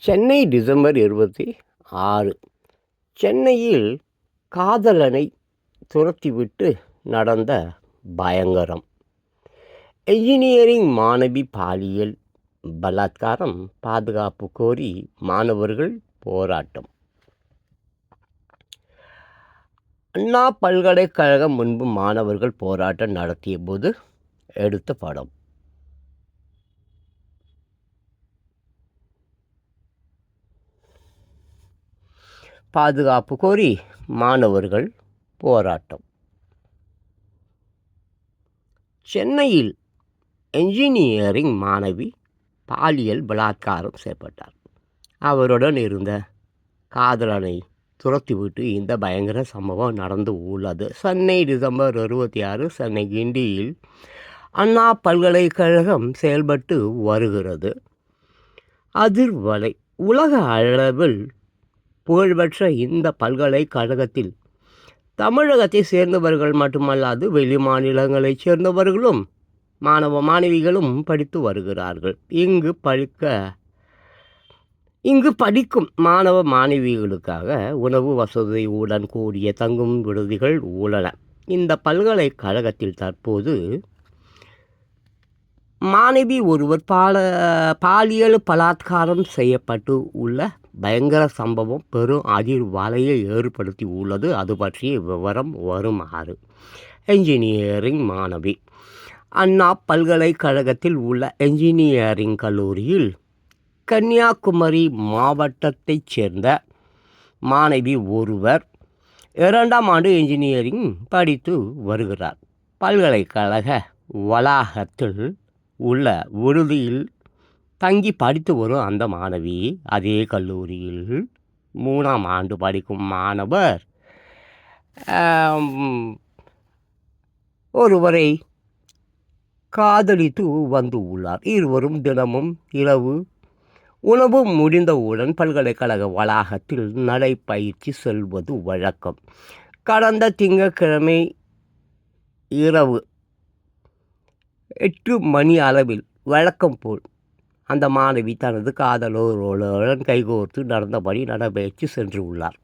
Chennai December இருபத்தி ஆறு. சென்னையில் காதலனை துரத்திவிட்டு நடந்த பயங்கரம். என்ஜினியரிங் மாணவி பாலியல் பலாத்காரம் பாதுகாப்பு கோரி மாணவர்கள் போராட்டம். அண்ணா பல்கலைக்கழகம் முன்பு மாணவர்கள் போராட்டம் நடத்திய போது எடுத்த படம். பாதுகாப்பு கோரி மாணவர்கள் போராட்டம். சென்னையில் என்ஜினியரிங் மாணவி பாலியல் பலாத்காரம் செய்யப்பட்டார். அவருடன் இருந்த காதலனை துரத்திவிட்டு இந்த பயங்கர சம்பவம் நடந்து உள்ளது. சென்னை டிசம்பர் இருபத்தி ஆறு சென்னை கிண்டியில் அண்ணா பல்கலைக்கழகம் செயல்பட்டு வருகிறது. அதிர்வலை உலக அளவில் புகழ்பெற்ற இந்த பல்கலைக்கழகத்தில் தமிழகத்தை சேர்ந்தவர்கள் மட்டுமல்லாது வெளி மாநிலங்களைச் சேர்ந்தவர்களும் மாணவ மாணவிகளும் படித்து வருகிறார்கள். இங்கு படிக்க இங்கு படிக்கும் மாணவ மாணவிகளுக்காக உணவு வசதியுடன் கூடிய தங்கும் விடுதிகள் உள்ளன. இந்த பல்கலைக்கழகத்தில் தற்போது மாணவி ஒருவர் பால பாலியல் பலாத்காரம் செய்யப்பட்டு உள்ள பயங்கர சம்பவம் பெரும் அதிர்வலையை ஏற்படுத்தி உள்ளது. அது பற்றிய விவரம் வருமாறு. என்ஜினியரிங் மாணவி. அண்ணா பல்கலைக்கழகத்தில் உள்ள என்ஜினியரிங் கல்லூரியில் கன்னியாகுமரி மாவட்டத்தைச் சேர்ந்த மாணவி ஒருவர் இரண்டாம் ஆண்டு என்ஜினியரிங் படித்து வருகிறார். பல்கலைக்கழக வளாகத்தில் உள்ள விடுதியில் தங்கி படித்து வரும் அந்த மாணவி அதே கல்லூரியில் மூணாம் ஆண்டு படிக்கும் மாணவர். ஒருவரை காதலித்து வந்து உள்ளார். இருவரும் தினமும் இரவு உணவு முடிந்தவுடன் பல்கலைக்கழக வளாகத்தில் நடைப்பயிற்சி செல்வது வழக்கம். கடந்த திங்கட்கிழமை இரவு எட்டு மணி அளவில் வழக்கம் போல் அந்த மாணவி தனது காதலோருடன் கைகோர்த்து நடந்தபடி நடைபயிற்சி சென்று உள்ளார்.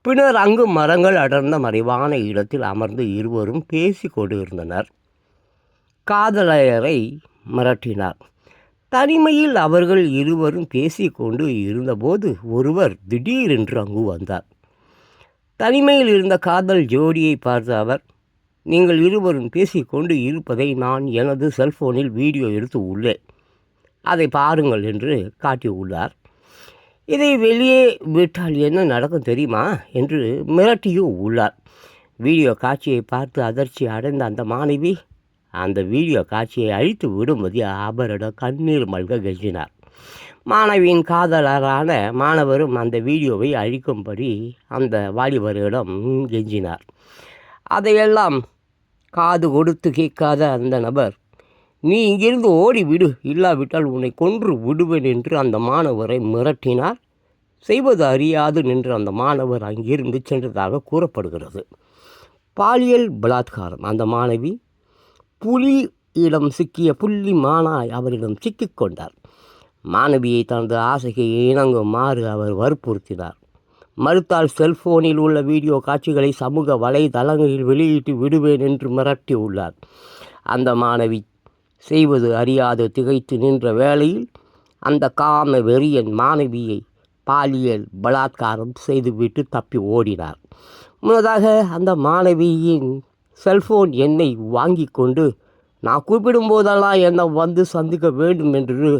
பின்னர் அங்கு மரங்கள் அடர்ந்த மறைவான இடத்தில் அமர்ந்து இருவரும் பேசி கொண்டிருந்தனர். காதலரை மிரட்டினார். தனிமையில் அவர்கள் இருவரும் பேசிக்கொண்டு இருந்தபோது ஒருவர் திடீரென்று அங்கு வந்தார். தனிமையில் இருந்த காதல் ஜோடியை பார்த்த அவர் நீங்கள் இருவரும் பேசிக்கொண்டு இருப்பதை நான் எனது செல்போனில் வீடியோ எடுத்து உள்ளேன். அதை பாருங்கள் என்று காட்டியுள்ளார் இதை வெளியே விட்டால் என்ன நடக்கும் தெரியுமா என்று மிரட்டியும் உள்ளார். வீடியோ காட்சியை பார்த்து அதிர்ச்சி அடைந்த அந்த மாணவி அந்த வீடியோ காட்சியை அழித்து விடும்படி அவரிடம் கண்ணீர் மல்க கெஞ்சினார். மாணவியின் காதலரான மாணவரும் அந்த வீடியோவை அழிக்கும்படி அந்த வாலிபரிடம் கெஞ்சினார். அதையெல்லாம் காது கொடுத்து கேட்காத அந்த நபர் நீ இங்கிருந்து ஓடி விடு. இல்லாவிட்டால் உன்னை கொன்று விடுவேன் என்று அந்த மாணவரை மிரட்டினார். செய்வது அறியாது நின்று அந்த மாணவர் அங்கிருந்து சென்றதாக கூறப்படுகிறது. பாலியல் பலாத்காரம். அந்த மாணவி புலியிடம் சிக்கிய புள்ளி மானாய் அவரிடம் சிக்கிக்கொண்டார் மாணவியை தனது ஆசைக்கு இணங்குமாறு அவர் வற்புறுத்தினார். மறுத்தால் செல்போனில் உள்ள வீடியோ காட்சிகளை சமூக வலைதளங்களில் வெளியிட்டு விடுவேன் என்று மிரட்டி உள்ளார் அந்த மாணவி செய்வது அறியாது திகைத்து நின்ற வேளையில் அந்த காம வெறியன் மாணவியை பாலியல் பலாத்காரம் செய்துவிட்டு தப்பி ஓடினார். முன்னதாக அந்த மாணவியின் செல்போன் எண்ணை வாங்கி கொண்டு நான் கூப்பிடும் போதெல்லாம் என்னை வந்து சந்திக்க வேண்டும் என்று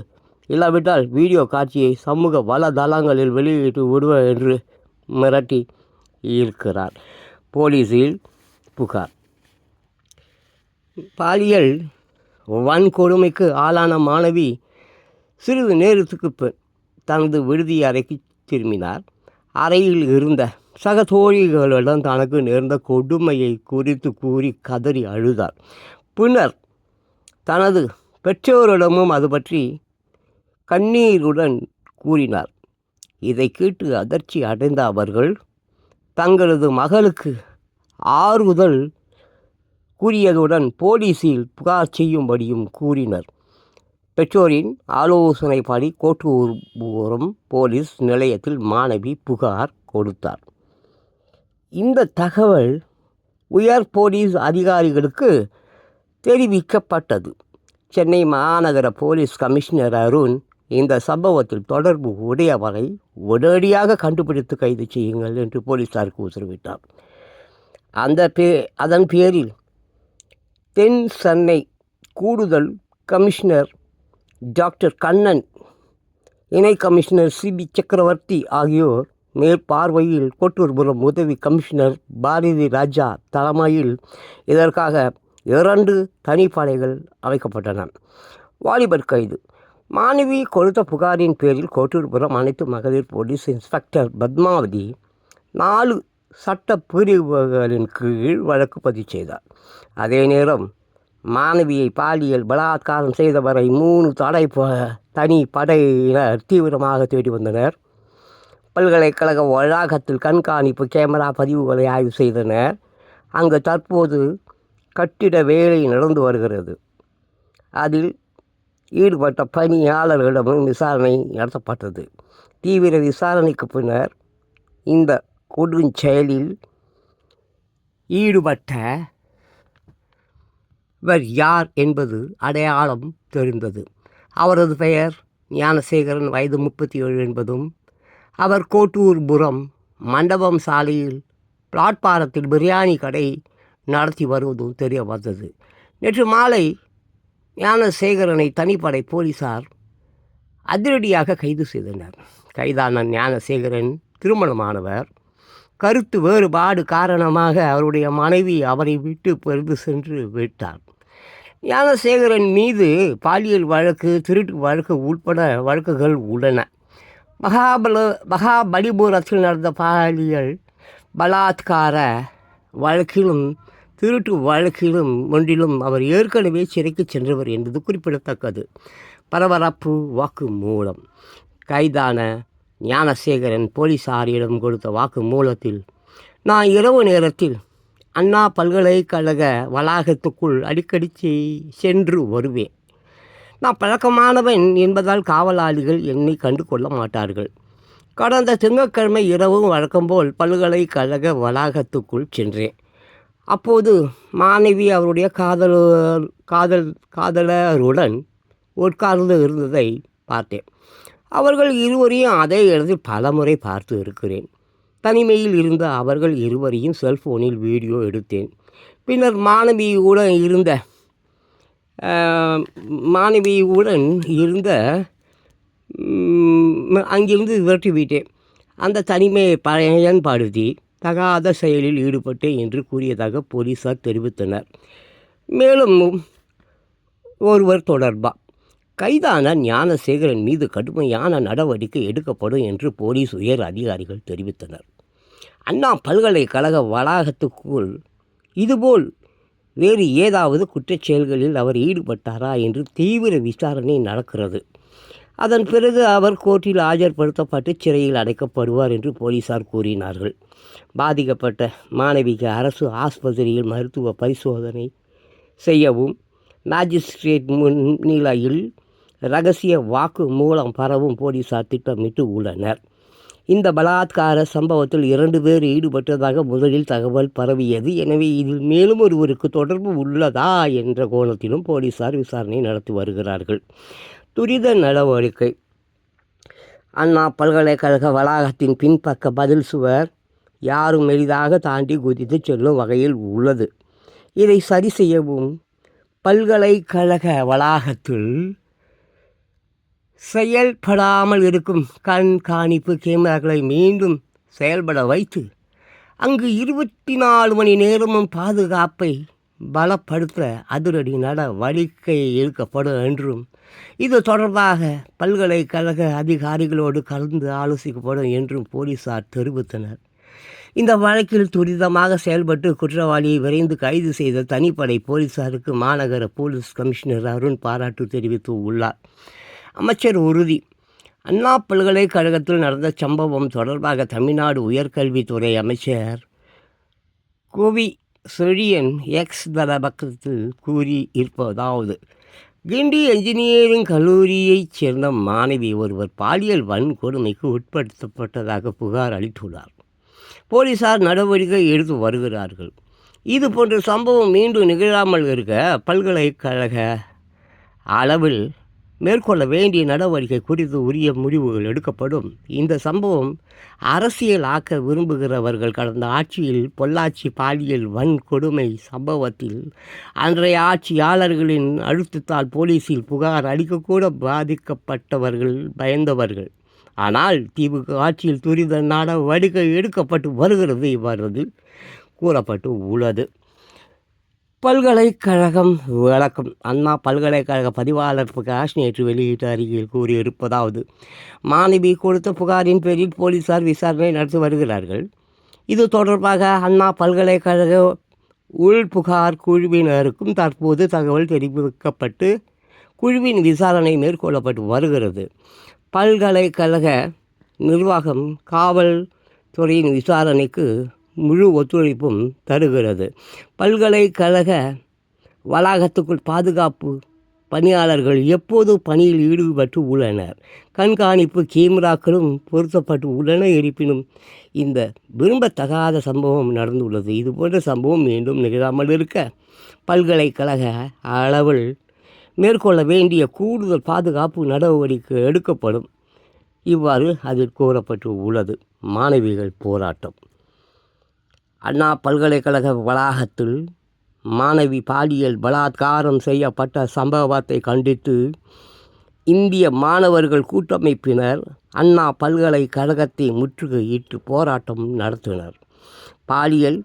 இல்லாவிட்டால் வீடியோ காட்சியை சமூக வலைதளங்களில் வெளியிட்டு விடுவேன் என்று மிரட்டி இருக்கிறார். போலீஸில் புகார். பாலியல் வன்கொடுமைக்கு ஆளான மாணவி சிறிது நேரத்துக்கு பின் தனது விடுதி அறைக்கு திரும்பினார். அறையில் இருந்த சக தோழிகளிடம் தனக்கு நேர்ந்த கொடுமையை குறித்து கூறி கதறி அழுதார். பின்னர் தனது பெற்றோரிடமும் அது பற்றி கண்ணீருடன் கூறினார். இதை கேட்டு அதிர்ச்சி அடைந்த அவர்கள் தங்களது மகளுக்கு ஆறுதல் கூறியதுடன் போலீஸில் புகார் செய்யும்படியும் கூறினர். பெற்றோரின் ஆலோசனைப்படி கோட்டூர்புரம் போலீஸ் நிலையத்தில் மாணவி புகார் கொடுத்தார். இந்த தகவல் உயர் போலீஸ் அதிகாரிகளுக்கு தெரிவிக்கப்பட்டது. சென்னை மாநகர போலீஸ் கமிஷனர் அருண் இந்த சம்பவத்தில் தொடர்பு உடையவரை உடனடியாக கண்டுபிடித்து கைது செய்யுங்கள் என்று போலீசாருக்கு உத்தரவிட்டார். அந்த பே அதன் பேரில் தென் சென்னை கூடுதல் கமிஷனர் டாக்டர் கண்ணன் இணை கமிஷனர் சிபி சக்கரவர்த்தி ஆகியோர் மேற்பார்வையில் கோட்டூர்புரம் உதவி கமிஷனர் பாரதி ராஜா தலைமையில் இதற்காக இரண்டு தனிப்படைகள் அமைக்கப்பட்டன. வாலிபர் கைது. மாணவி கொடுத்த புகாரின் பேரில் கோட்டூர்புரம் அனைத்து மகளிர் போலீஸ் இன்ஸ்பெக்டர் பத்மாவதி நாலு சட்ட பிரிவுகளின் கீழ் வழக்கு பதிவு செய்தார். அதே நேரம் மாணவியை பாலியல் பலாத்காரம் செய்தவரை மூணு தடை ப- தனி படையினர் தீவிரமாக தேடி வந்தனர். பல்கலைக்கழக வளாகத்தில் கண்காணிப்பு கேமரா பதிவுகளை ஆய்வு செய்தனர். அங்கு தற்போது கட்டிட வேலை நடந்து வருகிறது. அதில் ஈடுபட்ட பணியாளர்களிடமும் விசாரணை நடத்தப்பட்டது. தீவிர விசாரணைக்கு பின்னர் இந்த கொடுஞ்செயலில் ஈடுபட்ட இவர் யார் என்பது அடையாளம் தெரிந்தது. அவரது பெயர் ஞானசேகரன் வயது முப்பத்தி ஏழு என்பதும் அவர் கோட்டூர்புரம் மண்டபம் சாலையில் பிளாட்பாரத்தில் பிரியாணி கடை நடத்தி வருவதும் தெரிய வந்தது நேற்று மாலை ஞானசேகரனை தனிப்படை போலீசார் அதிரடியாக கைது செய்தனர். கைதான ஞானசேகரன் திருமணமானவர். கருத்து வேறுபாடு காரணமாக அவருடைய மனைவி அவரை விட்டு பிறந்து சென்று விட்டார். ஞானசேகரன் மீது பாலியல் வழக்கு திருட்டு வழக்கு உட்பட வழக்குகள் உள்ளன. மகாபல மகாபலிபுரத்தில் நடந்த பாலியல் பலாத்கார வழக்கிலும் திருட்டு வழக்கிலும் ஒன்றிலும் அவர் ஏற்கனவே சிறைக்கு சென்றவர் என்பது குறிப்பிடத்தக்கது. பரபரப்பு வாக்கு மூலம் கைதான ஞானசேகரன் போலீசாரிடம் கொடுத்த வாக்கு மூலத்தில் நான் இரவு நேரத்தில் அண்ணா பல்கலைக்கழக வளாகத்துக்குள் அடிக்கடி சென்று வருவேன். நான் பழக்கமானவன் என்பதால் காவலாளிகள் என்னை கண்டு கொள்ள மாட்டார்கள். கடந்த திங்கட்கிழமை இரவும் வழக்கம்போல் பல்கலைக்கழக வளாகத்துக்குள் சென்றேன். அப்போது மாணவி அவருடைய காதல் காதல் காதலருடன் உட்கார்ந்து இருந்ததை பார்த்தேன். அவர்கள் இருவரையும் அதே இடத்தில் பலமுறை பார்த்து இருக்கிறேன். தனிமையில் இருந்த அவர்கள் இருவரையும் செல்ஃபோனில் வீடியோ எடுத்தேன். பின்னர் மாணவியுடன் இருந்த மாணவியுடன் இருந்த அங்கிருந்து விரட்டிவிட்டேன் அந்த தனிமையை பயன்படுத்தி தகாத செயலில் ஈடுபட்டேன் என்று கூறியதாக போலீசார் தெரிவித்தனர். மேலும் ஒருவர் தொடர்பா கைதான ஞானசேகரன் மீது கடுமையான நடவடிக்கை எடுக்கப்படும் என்று போலீஸ் உயர் அதிகாரிகள் தெரிவித்தனர். அண்ணா பல்கலைக்கழக வளாகத்துக்குள் இதுபோல் வேறு ஏதாவது குற்றச் செயல்களில் அவர் ஈடுபட்டாரா என்று தீவிர விசாரணை நடக்கிறது. அதன் பிறகு அவர் கோர்ட்டில் ஆஜர்படுத்தப்பட்டு சிறையில் அடைக்கப்படுவார் என்று போலீசார் கூறினார்கள். பாதிக்கப்பட்ட மாணவிக்கு அரசு ஆஸ்பத்திரியில் மருத்துவ பரிசோதனை செய்யவும் மேஜிஸ்ட்ரேட் முன்னிலையில் ரகசிய வாக்கு மூலம் பரவும் போலீசார் திட்டமிட்டு உள்ளனர். இந்த பலாத்கார சம்பவத்தில் இரண்டு பேர் ஈடுபட்டதாக முதலில் தகவல் பரவியது. எனவே இதில் மேலும் ஒருவருக்கு தொடர்பு உள்ளதா என்ற கோணத்திலும் போலீசார் விசாரணை நடத்தி வருகிறார்கள். துரித நடவடிக்கை. அண்ணா பல்கலைக்கழக வளாகத்தின் பின்பக்க பதில் சுவர் யாரும் எளிதாக தாண்டி குதித்து செல்லும் வகையில் உள்ளது. இதை சரி செய்யவும் பல்கலைக்கழக வளாகத்தில் செயல்படாமல் இருக்கும் கண்காணிப்பு கேமராக்களை மீண்டும் செயல்பட வைத்து அங்கு இருபத்தி நாலு மணி நேரமும் பாதுகாப்பை பலப்படுத்த அதிரடி நடவடிக்கை எடுக்கப்படும் என்றும் இது தொடர்பாக பல்கலைக்கழக அதிகாரிகளோடு கலந்து ஆலோசிக்கப்படும் என்றும் போலீசார் தெரிவித்தனர். இந்த வழக்கில் துரிதமாக செயல்பட்டு குற்றவாளியை விரைந்து கைது செய்த தனிப்படை போலீசாருக்கு மாநகர போலீஸ் கமிஷனர் அருண் பாராட்டு தெரிவித்து உள்ளார் அமைச்சர் உறுதி. அண்ணா பல்கலைக்கழகத்தில் நடந்த சம்பவம் தொடர்பாக தமிழ்நாடு உயர்கல்வித்துறை அமைச்சர் கோவி செழியன் எக்ஸ் தள பக்கத்தில் கூறி இருப்பதாவது கிண்டி என்ஜினியரிங் கல்லூரியைச் சேர்ந்த மாணவி ஒருவர் பாலியல் வன்கொடுமைக்கு உட்படுத்தப்பட்டதாக புகார் அளித்துள்ளார். போலீசார் நடவடிக்கை எடுத்து வருகிறார்கள். இது போன்ற சம்பவம் மீண்டும் நிகழாமல் இருக்க பல்கலைக்கழக அளவில் மேற்கொள்ள வேண்டிய நடவடிக்கை குறித்து உரிய முடிவுகள் எடுக்கப்படும். இந்த சம்பவம் அரசியல் ஆக்க விரும்புகிறவர்கள் கடந்த ஆட்சியில் பொள்ளாச்சி பாலியல் வன்கொடுமை சம்பவத்தில் அன்றைய ஆட்சியாளர்களின் அழுத்தத்தால் போலீசில் புகார் அளிக்கக்கூட பாதிக்கப்பட்டவர்கள் பயந்தவர்கள். ஆனால் திமுக ஆட்சியில் துரித நடவடிக்கை எடுக்கப்பட்டு வருகிறது இவ்வாறு கூறப்பட்டு உள்ளது. பல்கலைக்கழகம் விளக்கம். அண்ணா பல்கலைக்கழக பதிவாளர் பிரகாஷ் நேற்று வெளியிட்ட அறிக்கையில் கூறியிருப்பதாவது மாணவி கொடுத்த புகாரின் பேரில் போலீசார் விசாரணை நடத்தி வருகிறார்கள். இது தொடர்பாக அண்ணா பல்கலைக்கழக உள் புகார் குழுவினருக்கும் தற்போது தகவல் தெரிவிக்கப்பட்டு குழுவின் விசாரணை மேற்கொள்ளப்பட்டு வருகிறது. பல்கலைக்கழக நிர்வாகம் காவல்துறையின் விசாரணைக்கு முழு ஒத்துழைப்பும் தருகிறது. பல்கலைக்கழக வளாகத்துக்குள் பாதுகாப்பு பணியாளர்கள் எப்போது பணியில் ஈடுபட்டு உள்ளனர்? கண்காணிப்பு கேமராக்களும் பொருத்தப்பட்டு உள்ளன இருப்பினும் இந்த விரும்பத்தகாத சம்பவம் நடந்துள்ளது. இதுபோன்ற சம்பவம் மீண்டும் நிகழாமல் இருக்க பல்கலைக்கழக அளவில் மேற்கொள்ள வேண்டிய கூடுதல் பாதுகாப்பு நடவடிக்கை எடுக்கப்படும். இவ்வாறு அதில் கூறப்பட்டு உள்ளது. மாணவிகள் போராட்டம். அண்ணா பல்கலைக்கழக வளாகத்தில் மாணவி பாலியல் பலாத்காரம் செய்யப்பட்ட சம்பவத்தை கண்டித்து இந்திய மாணவர்கள் கூட்டமைப்பினர் அண்ணா பல்கலைக்கழகத்தை முற்றுகையிட்டு போராட்டம் நடத்தினர். பாலியல்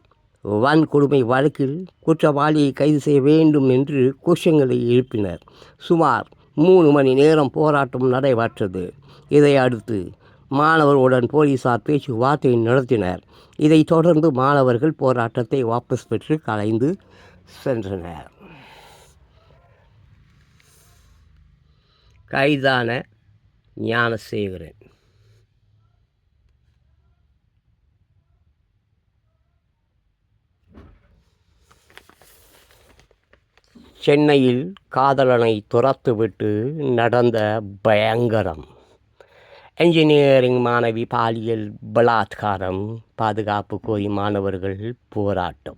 வன்கொடுமை வழக்கில் குற்றவாளியை கைது செய்ய வேண்டும் என்று கோஷங்களை எழுப்பினர். சுமார் மூணு மணி நேரம் போராட்டம் நடைபெற்றது. இதை அடுத்து மாணவர்களுடன் போலீசார் பேச்சுவார்த்தை நடத்தினர் இதைத் தொடர்ந்து மாணவர்கள் போராட்டத்தை வாபஸ் பெற்று கலைந்து சென்றனர். கைதான ஞானசேகரன். சென்னையில் காதலனை துரத்துவிட்டு நடந்த பயங்கரம். என்ஜினியரிங் மாணவி பாலியல் பலாத்காரம் பாதுகாப்பு கோரி மாணவர்கள் போராட்டம்.